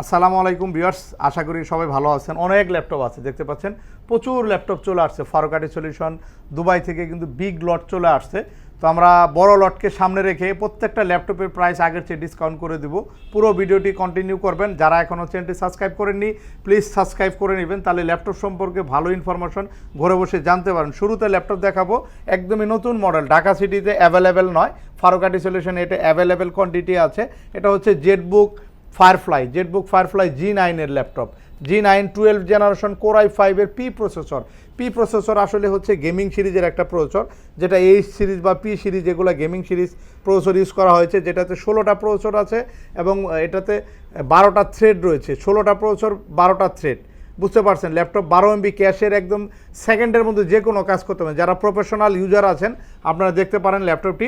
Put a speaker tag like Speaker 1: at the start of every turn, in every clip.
Speaker 1: আসসালামু আলাইকুম ভিউয়ার্স, আশা করি সবাই ভালো আছেন। অনেক ল্যাপটপ আছে, দেখতে পাচ্ছেন? প্রচুর ল্যাপটপ চলে আসছে, ফারুকাটি সলিউশন, দুবাই থেকে কিন্তু বিগ লট চলে আসছে। তো আমরা বড় লটকে সামনে রেখে প্রত্যেকটা ল্যাপটপের প্রাইস আগের চেয়ে ডিসকাউন্ট করে দিব। পুরো ভিডিওটি কন্টিনিউ করবেন। যারা এখনও চ্যানেলটি সাবস্ক্রাইব করেননি প্লিজ সাবস্ক্রাইব করে নেবেন। তাহলে ল্যাপটপ সম্পর্কে ভালো ইনফরমেশন ঘরে বসে জানতে পারেন। শুরুতে ল্যাপটপ দেখাবো। একদমই নতুন মডেল ঢাকা সিটিতে অ্যাভেলেবেল নয়। ফারুকাটি সলিউশন এটা অ্যাভেলেবেল কোয়ান্টিটি আছে। এটা হচ্ছে Jetbook Firefly Jetbook Firefly G নাইনের laptop G nine twelve generation core i ফাইভের পি প্রসেসর পি প্রসেসর আসলে হচ্ছে গেমিং সিরিজের একটা প্রসেসর যেটা এইচ সিরিজ বা পি সিরিজ যেগুলো গেমিং সিরিজ প্রসেসর ইউজ করা হয়েছে, যেটাতে ষোলোটা প্রসেসর আছে এবং এটাতে বারোটা থ্রেড রয়েছে। ষোলোটা প্রসেসর বারোটা থ্রেড বুঝতে পারছেন? ল্যাপটপ বারো এমবি ক্যাশের একদম সেকেন্ডের মধ্যে যে কোনো কাজ করতে পারেন। যারা প্রফেশনাল ইউজার আছেন, আপনারা দেখতে পারেন ল্যাপটপটি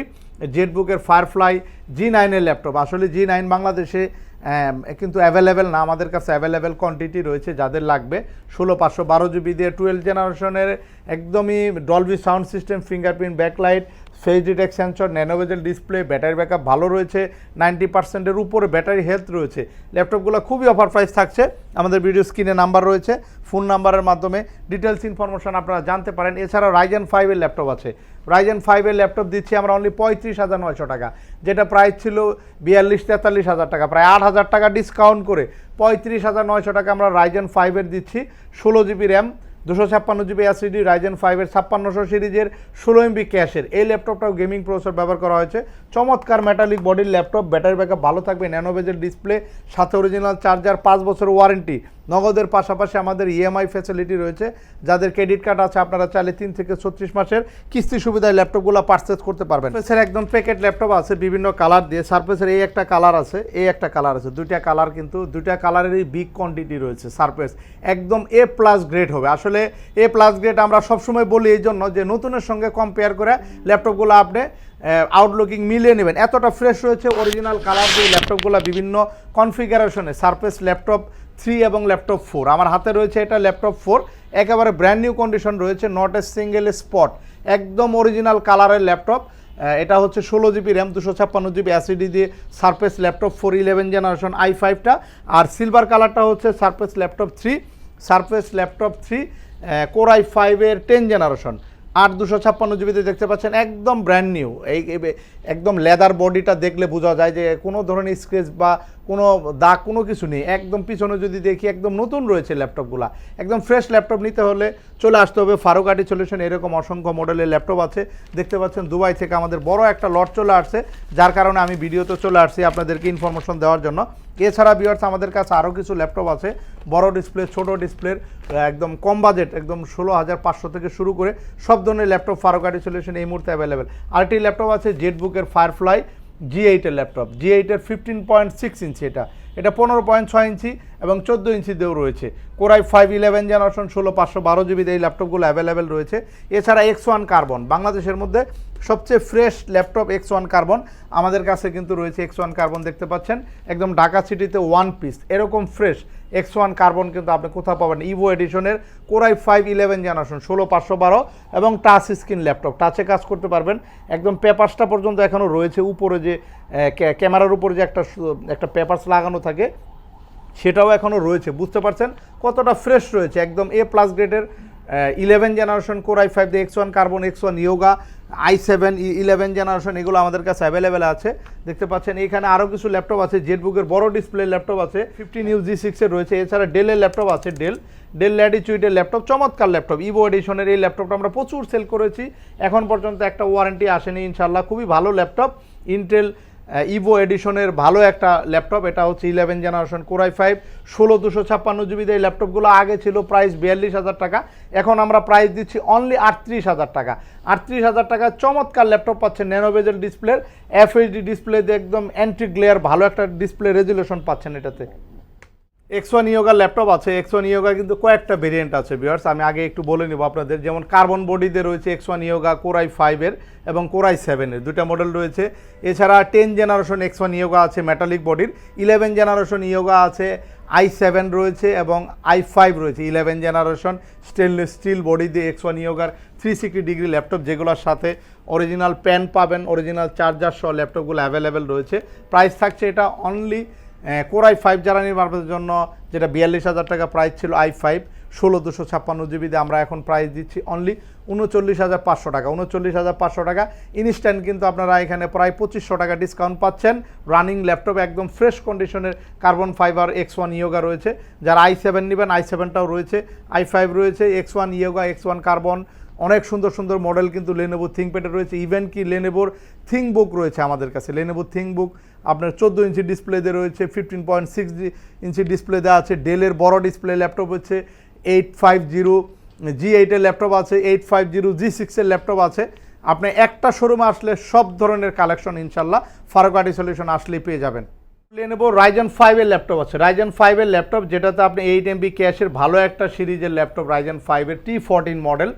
Speaker 1: জেটবুকের ফায়ারফ্লাই জি নাইনের ল্যাপটপ আসলে জি নাইন বাংলাদেশে কিন্তু অ্যাভেলেবেল না। আমাদের কাছে অ্যাভেলেবেল কোয়ান্টিটি রয়েছে যাদের লাগবে। ষোলো, পাঁচশো, বারো জিবি দিয়ে টুয়েলভ জেনারেশনের একদমই Dolby sound system fingerprint backlight face detect sensor, nano bezel display, battery backup ভালো রয়েছে, নাইনটি পার্সেন্টের উপরে ব্যাটারি হেলথ রয়েছে। ল্যাপটপগুলো খুবই অফার প্রাইস থাকছে, আমাদের ভিডিও স্ক্রিনে নাম্বার রয়েছে ফোন নাম্বারের মাধ্যমে ডিটেলস ইনফরমেশন আপনারা জানতে পারেন। এছাড়াও রাইজেন ফাইভের ল্যাপটপ আছে। রাইজেন ফাইভের ল্যাপটপ দিচ্ছি আমরা অনলি পঁয়ত্রিশ হাজার নয়শো টাকা, যেটা প্রাইস ছিল বিয়াল্লিশ তেতাল্লিশ হাজার টাকা, প্রায় আট হাজার টাকা ডিসকাউন্ট করে পঁয়ত্রিশ হাজার নয়শো টাকা আমরা রাইজেন ফাইভের দিচ্ছি, ষোলো জিবি র্যাম দুশো ছাপ্পান্ন জিবি এসিডি রাইজেন ফাইভের ছাপ্পান্নশো সিরিজের ষোলো এমবি ক্যাশের। এই ল্যাপটপটাও গেমিং প্রসেসর ব্যবহার করা হয়েছে। চমৎকার মেটালিক বডির ল্যাপটপ ব্যাটারি ব্যাকআপ ভালো থাকবে ন্যানোভেজের ডিসপ্লে সাথে অরিজিনাল চার্জার পাঁচ বছর ওয়ারেন্টি নগদের পাশাপাশি আমাদের ইএমআই ফ্যাসিলিটি রয়েছে, যাদের ক্রেডিট কার্ড আছে, আপনারা চাইলে তিন থেকে ছত্রিশ মাসের কিস্তি সুবিধায় ল্যাপটপগুলো পারচেস করতে পারবেন। সার্ফেসের একদম প্যাকেট ল্যাপটপ আছে, বিভিন্ন কালার দিয়ে। সার্ফেসের এই একটা কালার আছে, এই একটা কালার আছে। দুইটা কালার কিন্তু, দুইটা কালারেরই বিগ কোয়ান্টিটি রয়েছে সার্ফেস একদম এ প্লাস গ্রেড হবে। আসলে এ প্লাস গ্রেড আমরা সবসময় বলি এই জন্য যে নতুনের সঙ্গে কম্পেয়ার করে ল্যাপটপগুলো আপনি আউটলুকিং মিলিয়ে নেবেন। এতটা ফ্রেশ রয়েছে অরিজিনাল কালার দিয়ে ল্যাপটপগুলো বিভিন্ন কনফিগারেশনে সারফেস ল্যাপটপ থ্রি এবং ল্যাপটপ ফোর আমার হাতে রয়েছে এটা ল্যাপটপ ফোর একেবারে ব্র্যান্ড নিউ কন্ডিশন রয়েছে নট এ সিঙ্গেল স্পট একদম অরিজিনাল কালারের ল্যাপটপ এটা হচ্ছে ষোলো জিবি র্যাম দুশো ছাপ্পান্ন জিবি অ্যাসিডি দিয়ে Surface laptop four eleven generation I ফাইভটা আর সিলভার কালারটা হচ্ছে Surface laptop three Surface laptop three core i ফাইভের টেন জেনারেশন আট দুশো ছাপ্পান্ন জিবিতে দেখতে পাচ্ছেন একদম ব্র্যান্ড নিউ এই একদম লেদার বডিটা দেখলে বোঝা যায় যে কোনো ধরনের স্ক্রেচ বা কোনো দাগ, কোনো কিছু নেই। একদম পিছনে যদি দেখি একদম নতুন রয়েছে ল্যাপটপগুলো, একদম ফ্রেশ ল্যাপটপ নিতে হলে চলে আসতে হবে। ফারুকাটি সলিউশন এরকম অসংখ্য মডেলের ল্যাপটপ আছে। দেখতে পাচ্ছেন দুবাই থেকে আমাদের বড় একটা লট চলে আসছে। যার কারণে আমি ভিডিওতে চলে আসছি আপনাদেরকে ইনফরমেশন দেওয়ার জন্য। এছাড়া বিয়ার্স আমাদের কাছে আরও কিছু ল্যাপটপ আছে। বড় ডিসপ্লে ছোট ডিসপ্লের একদম কম বাজেট একদম ষোলো হাজার পাঁচশো থেকে শুরু করে সব ধরনের ল্যাপটপ ফারুকাটি সলিউশন এই মুহূর্তে অ্যাভেলেবেল আরেকটি ল্যাপটপ আছে জেটবুকের ফায়ারফ্লাই জি এইটের ল্যাপটপ জি এইটের ফিফটিন পয়েন্ট সিক্স ইঞ্চি এটা। এটা পনেরো পয়েন্ট ছয় ইঞ্চি এবং চোদ্দ ইঞ্চিতেও রয়েছে। কোরাই ফাইভ ইলেভেন জেনারেশন ষোলো পাঁচশো বারো জিবিতে এই ল্যাপটপগুলো অ্যাভেলেবেল রয়েছে। এছাড়া এক্স ওয়ান কার্বন বাংলাদেশের মধ্যে সবচেয়ে fresh laptop X one carbon আমাদের কাছে কিন্তু রয়েছে। এক্স ওয়ান কার্বন দেখতে পাচ্ছেন, একদম ঢাকা সিটিতে ওয়ান পিস এরকম ফ্রেশ এক্স ওয়ান কার্বন কিন্তু আপনি কোথাও পাবেন। Evo এডিশনের core i five eleven generation ষোলো পাঁচশো বারো এবং টাচ স্ক্রিন ল্যাপটপ টাচে কাজ করতে পারবেন। একদম পেপারসটা পর্যন্ত এখনও রয়েছে। উপরে যে ক্যামেরার উপরে যে একটা একটা পেপারস লাগানো থাকে, সেটাও এখনও রয়েছে, বুঝতে পারছেন? কতটা ফ্রেশ রয়েছে, একদম এ প্লাস গ্রেডের eleven generation core i five দিয়ে X one carbon X one Yoga I seven eleven generation এগুলো আমাদের কাছে অ্যাভেলেবেল আছে। দেখতে পাচ্ছেন, এখানে আরও কিছু ল্যাপটপ আছে জেটবুকের বড় ডিসপ্লে ল্যাপটপ আছে ফিফটিন ইউ জি সিক্সের রয়েছে, এছাড়া ডেলের ল্যাপটপ আছে ডেল ডেল ল্যাটিচুইডের ল্যাপটপ চমৎকার ল্যাপটপ ইভো এডিশনের এই ল্যাপটপটা আমরা প্রচুর সেল করেছি, এখন পর্যন্ত একটা ওয়ারেন্টি আসেনি ইনশাল্লাহ খুবই ভালো ল্যাপটপ ইন্টেল ইভো এডিশনের ভালো একটা ল্যাপটপ, এটা হচ্ছে ইলেভেন জেনারেশন কোরাই ফাইভ ষোলো দুশো ছাপ্পান্ন জিবিতে এই ল্যাপটপগুলো আগে ছিল প্রাইস বিয়াল্লিশ হাজার টাকা, এখন আমরা প্রাইস দিচ্ছি অনলি আটত্রিশ হাজার টাকা। আটত্রিশ হাজার টাকা চমৎকার ল্যাপটপ পাচ্ছেন ন্যানোভেজেল ডিসপ্লের এফএইচডি দিয়ে একদম অ্যান্টি গ্লেয়ার ভালো একটা ডিসপ্লে রেজুলেশন পাচ্ছেন এটাতে। এক্স ওয়ান ইয়োগার ল্যাপটপ আছে এক্স ওয়ান কিন্তু কয়েকটা ভেরিয়েন্ট আছে ভিউয়ার্স আমি আগে একটু বলে নিব আপনাদের, যেমন কার্বন বডিতে রয়েছে এক্স ওয়ান ইয়োগা কোরাই ফাইভের এবং কোরাই সেভেনের দুটা মডেল রয়েছে। এছাড়া ten generation X one Yoga আছে মেটালিক বডির ইলেভেন জেনারেশন ইয়োগা আছে আই সেভেন রয়েছে এবং আই ফাইভ রয়েছে eleven generation stainless steel body দিয়ে এক্স ওয়ান ইয়োগার থ্রি সিক্সটি ডিগ্রি ল্যাপটপ যেগুলোর সাথে অরিজিনাল প্যান পাবেন অরিজিনাল চার্জার সহ ল্যাপটপগুলো অ্যাভেলেবেল রয়েছে। প্রাইস থাকছে এটা অনলি কোরাই ফাইভ যারা নির্মাণের জন্য, যেটা বিয়াল্লিশ হাজার টাকা প্রাইস ছিল আই ফাইভ ষোলো দুশো ছাপ্পান্ন জিবিতে আমরা এখন প্রাইস দিচ্ছি অনলি উনচল্লিশ হাজার পাঁচশো টাকা। উনচল্লিশ হাজার পাঁচশো টাকা। ইনস্ট্যান্ট কিন্তু আপনারা এখানে প্রায় পঁচিশশো টাকা ডিসকাউন্ট পাচ্ছেন। রানিং ল্যাপটপ একদম ফ্রেশ কন্ডিশনের carbon fibre X one Yoga রয়েছে। যারা আই সেভেন নেবেন আই সেভেনটাও রয়েছে। আই ফাইভ রয়েছে X one Yoga X one carbon অনেক সুন্দর সুন্দর মডেল কিন্তু লেনেভো থিঙ্কপ্যাডে রয়েছে। ইভেন কি লেনেভোর থিঙ্কবুক রয়েছে আমাদের কাছে। লেনেভো থিঙ্কবুক আপনার চোদ্দ ইঞ্চি ডিসপ্লেতে রয়েছে fifteen point six inch display দেওয়া আছে। ডেলের বড় ডিসপ্লে ল্যাপটপ হচ্ছে এইট ফাইভ জিরো জি এইটের ল্যাপটপ আছে এইট ফাইভ জিরো জি সিক্সের ল্যাপটপ আছে। আপনি একটা শোরুমে আসলে সব ধরনের কালেকশন ইনশাল্লাহ ফারুকাটি সলিউশন আসলেই পেয়ে যাবেন। লেনেভো রাইজেন ফাইভের ল্যাপটপ আছে। রাইজেন ফাইভের ল্যাপটপ যেটাতে আপনি এইট এমবি ক্যাশের ভালো একটা সিরিজের ল্যাপটপ রাইজেন ফাইভের টি ফোরটিন মডেল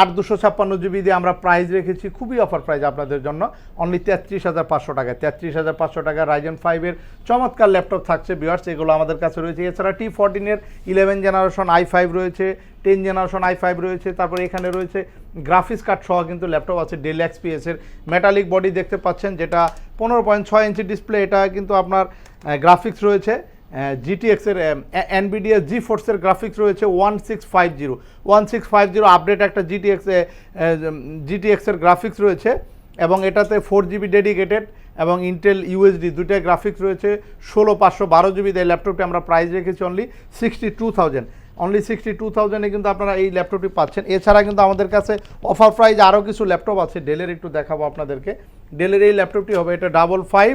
Speaker 1: আট দুশো ছাপ্পান্ন জিবি দিয়ে আমরা প্রাইস রেখেছি, খুবই অফার প্রাইস আপনাদের জন্য। অনলি তেত্রিশ হাজার পাঁচশো টাকা তেত্রিশ হাজার পাঁচশো টাকা রাইজেন ফাইভের চমৎকার ল্যাপটপ থাকছে বিয়ার্স এগুলো আমাদের কাছে রয়েছে। এছাড়া টি ফোরটিনের ইলেভেন জেনারেশন আই ফাইভ রয়েছে টেন জেনারেশন আই ফাইভ রয়েছে, তারপরে এখানে রয়েছে গ্রাফিক্স কার্ড সহ কিন্তু ল্যাপটপ আছে ডেল এক্সপিএসের মেটালিক বডি দেখতে পাচ্ছেন, যেটা পনেরো পয়েন্ট ছয় ইঞ্চি ডিসপ্লে এটা কিন্তু আপনার গ্রাফিক্স রয়েছে। জিটিএক্সের এনবিডিএস জি ফোর্সের গ্রাফিক্স রয়েছে one six five zero one six five zero update একটা জিটিএক্স জিটিএক্সের গ্রাফিক্স রয়েছে এবং এটাতে ফোর জিবি ডেডিকেটেড এবং ইন্টেল ইউএসডি দুটাই গ্রাফিক্স রয়েছে। ষোলো পাঁচশো বারো জিবি এই ল্যাপটপটি আমরা প্রাইস রেখেছি only sixty two thousand only sixty two থাউজেন্ডে কিন্তু আপনারা এই ল্যাপটপটি পাচ্ছেন। এছাড়া কিন্তু আমাদের কাছে অফার প্রাইজ আরও কিছু ল্যাপটপ আছে। ডেলের একটু দেখাবো আপনাদেরকে। ডেলের এই ল্যাপটপটি হবে এটা double five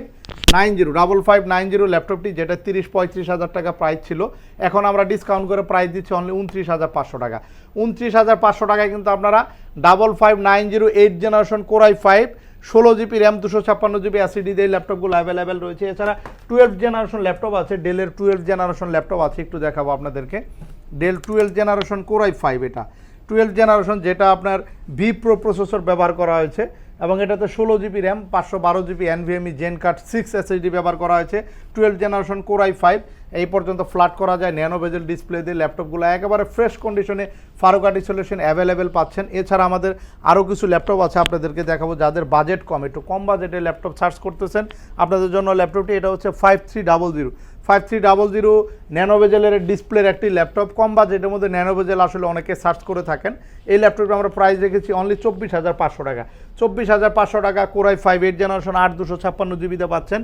Speaker 1: nine zero double five nine zero, ল্যাপটপটি যেটা তিরিশ, পঁয়ত্রিশ হাজার টাকা প্রাইস ছিল। এখন আমরা ডিসকাউন্ট করে প্রাইস দিচ্ছি অনলি উনত্রিশ হাজার পাঁচশো টাকা। উনত্রিশ হাজার পাঁচশো টাকায় কিন্তু আপনারা double five nine zero eight generation core i five ষোলো জিবি র্যাম, দুশো ছাপ্পান্ন জিবি অ্যাসিডি এই ল্যাপটপগুলো অ্যাভেলেবেল রয়েছে। এছাড়া টুয়েলভ জেনারেশন ল্যাপটপ আছে ডেলের টুয়েলভ জেনারেশন ল্যাপটপ আছে, একটু দেখাবো আপনাদেরকে। Dell twelve generation core i five এটা। টুয়েলভ জেনারেশন যেটা আপনার ভি প্রো প্রসেসর ব্যবহার করা হয়েছে। এবং এটাতে ষোলো জিবি র্যাম, পাঁচশো বারো GB NVMe gen card six SSD ব্যবহার করা হয়েছে টুয়েলভ জেনারেশন কোরাই ফাইভ এই পর্যন্ত ফ্ল্যাট করা যায় ন্যানো বেজেল ডিসপ্লে দিয়ে ল্যাপটপগুলো একেবারে ফ্রেশ কন্ডিশনে ফারুকাটি সলিউশন অ্যাভেলেবেল পাচ্ছেন। এছাড়া আমাদের আরও কিছু ল্যাপটপ আছে আপনাদেরকে দেখাবো যাদের বাজেট কম, একটু কম বাজেটে ল্যাপটপ সার্চ করতেছেন। আপনাদের জন্য ল্যাপটপটি এটা হচ্ছে five three double zero five three double zero nano বেজেলের ডিসপ্লের একটি ল্যাপটপ কম বাজেটের মধ্যে ন্যানো বেজেল আসলে অনেকে সার্চ করে থাকেন। এই ল্যাপটপটা আমরা প্রাইস রেখেছি অনলি চব্বিশ হাজার পাঁচশো টাকা। চব্বিশ হাজার পাঁচশো টাকা কোরাই ফাইভ এইট জেনারেশন আট দুশো ছাপ্পান্ন জিবিতে পাচ্ছেন।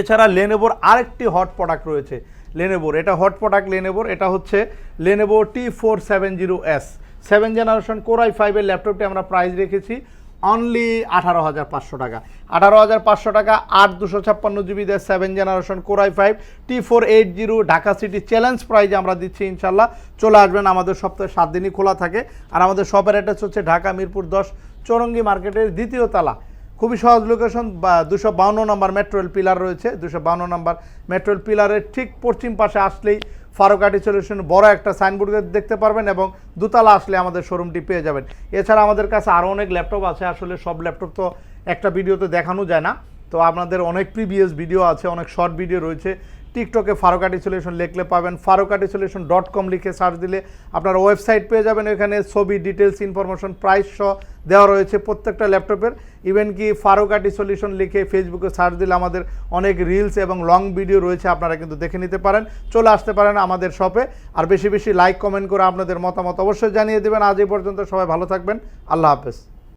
Speaker 1: এছাড়া লেনেবোর আরেকটি হট প্রোডাক্ট রয়েছে। লেনেবোর এটা হট প্রোডাক্ট লেনেবোর এটা হচ্ছে Lenovo T four seven zero S seven generation core i ফাইভের ল্যাপটপটি আমরা প্রাইস রেখেছি। অনলি আঠারো হাজার পাঁচশো টাকা। আঠারো হাজার পাঁচশো টাকা, আট দুশো ছাপ্পান্ন জিবি দিয়ে seven generation core i five T four eight zero Dhaka city challenge প্রাইজে আমরা দিচ্ছি ইনশাল্লাহ চলে আসবেন আমাদের সপ্তাহে সাত দিনই খোলা থাকে। আর আমাদের শপের অ্যাড্রেস হচ্ছে ঢাকা মিরপুর দশ, চৌরঙ্গি মার্কেটের দ্বিতীয় তালা। খুবই সহজ লোকেশন দুশো বাউন্ন নম্বর মেট্রোয়েল পিলার রয়েছে। দুশো বাউন্ন নম্বর মেট্রোয়েল পিলারের ঠিক পশ্চিম পাশে আসলেই ফারুকাটি সলিউশন বড় একটা সাইনবোর্ড দেখতে পারবেন এবং দুতলা আসলে আমাদের শোরুমটি পেয়ে যাবেন। এছাড়া আমাদের কাছে আরও অনেক ল্যাপটপ আছে, আসলে সব ল্যাপটপ তো একটা ভিডিওতে দেখানো যায় না। তো আপনাদের অনেক প্রিভিয়াস ভিডিও আছে, অনেক শর্ট ভিডিও রয়েছে। টিকটকে ফারুকাটি সলিউশন লিখলে পাবেন। ফারুকাটি সলিউশন ডট কম লিখে সার্চ দিলে আপনার ওয়েবসাইট পেয়ে যাবেন। এখানে ছবি ডিটেলস ইনফরমেশন, প্রাইস সহ দেওয়া রয়েছে প্রত্যেকটা ল্যাপটপের। ইভেন কি ফারুকাটি সলিউশন লিখে ফেসবুকে সার্চ দিলে আমাদের অনেক রিলস এবং লং ভিডিও রয়েছে, আপনারা কিন্তু দেখে নিতে পারেন। চলে আসতে পারেন আমাদের শপে আর বেশি বেশি লাইক কমেন্ট করে আপনাদের মতামত অবশ্যই জানিয়ে দেবেন। আজ এই পর্যন্ত সবাই ভালো থাকবেন। আল্লাহ হাফেজ।